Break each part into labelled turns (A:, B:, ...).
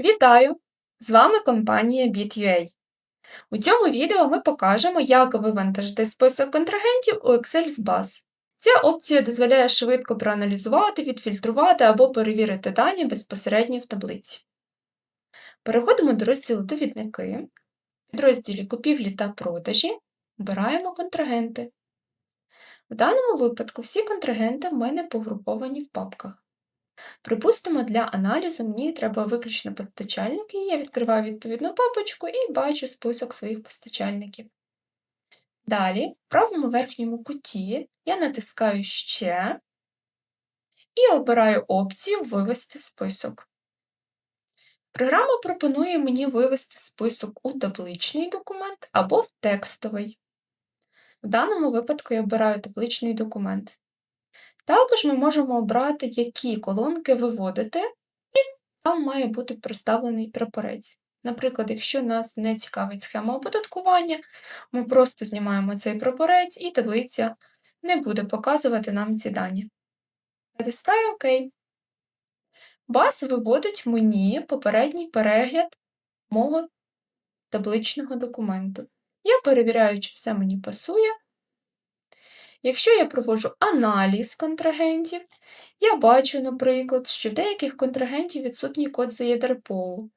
A: Вітаю! З вами компанія Bit.ua. У цьому відео ми покажемо, як вивантажити список контрагентів у Excel з баз. Ця опція дозволяє швидко проаналізувати, відфільтрувати або перевірити дані безпосередньо в таблиці. Переходимо до розділу Довідники. В розділі Купівлі та продажі обираємо контрагенти. В даному випадку всі контрагенти в мене погруповані в папках. Припустимо, для аналізу мені треба виключно постачальники. Я відкриваю відповідну папочку і бачу список своїх постачальників. Далі, в правому верхньому куті я натискаю Ще і обираю опцію Вивести список. Програма пропонує мені вивести список у табличний документ або в текстовий. В даному випадку я обираю табличний документ. Також ми можемо обрати, які колонки виводити, і там має бути представлений прапорець. Наприклад, якщо нас не цікавить схема оподаткування, ми просто знімаємо цей прапорець, і таблиця не буде показувати нам ці дані. Натискаю ОК. Бас виводить мені попередній перегляд мого табличного документу. Я перевіряю, чи все мені пасує. Якщо я проводжу аналіз контрагентів, я бачу, наприклад, що в деяких контрагентів відсутній код за ЄДРПО.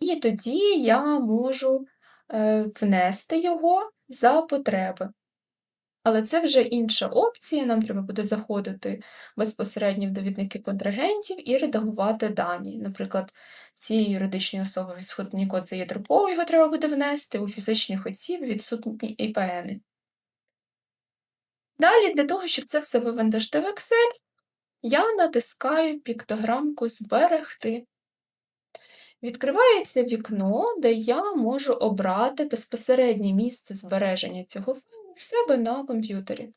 A: І тоді я можу е, внести його за потреби. Але це вже інша опція, нам треба буде заходити безпосередньо в довідники контрагентів і редагувати дані. Наприклад, ці юридичні особи відсутній код за ЄДРПО, його треба буде внести, у фізичних осіб відсутні ІПНи. Далі, для того, щоб це все вивантажити в Excel, я натискаю піктограмку Зберегти. Відкривається вікно, де я можу обрати безпосереднє місце збереження цього файлу в себе на комп'ютері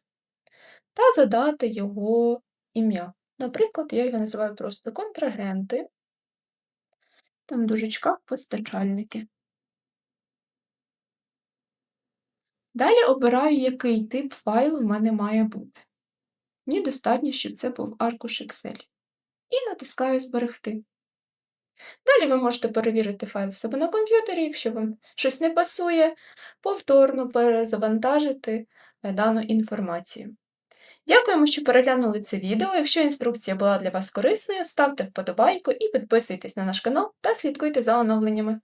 A: та задати його ім'я. Наприклад, я його називаю просто контрагенти, там в дужечках постачальники. Далі обираю, який тип файлу в мене має бути. Мені достатньо, щоб це був аркуш Excel. І натискаю Зберегти. Далі ви можете перевірити файл в себе на комп'ютері, якщо вам щось не пасує, повторно перезавантажити е, дану інформацію. Дякуємо, що переглянули це відео. Якщо інструкція була для вас корисною, ставте вподобайку і підписуйтесь на наш канал та слідкуйте за оновленнями.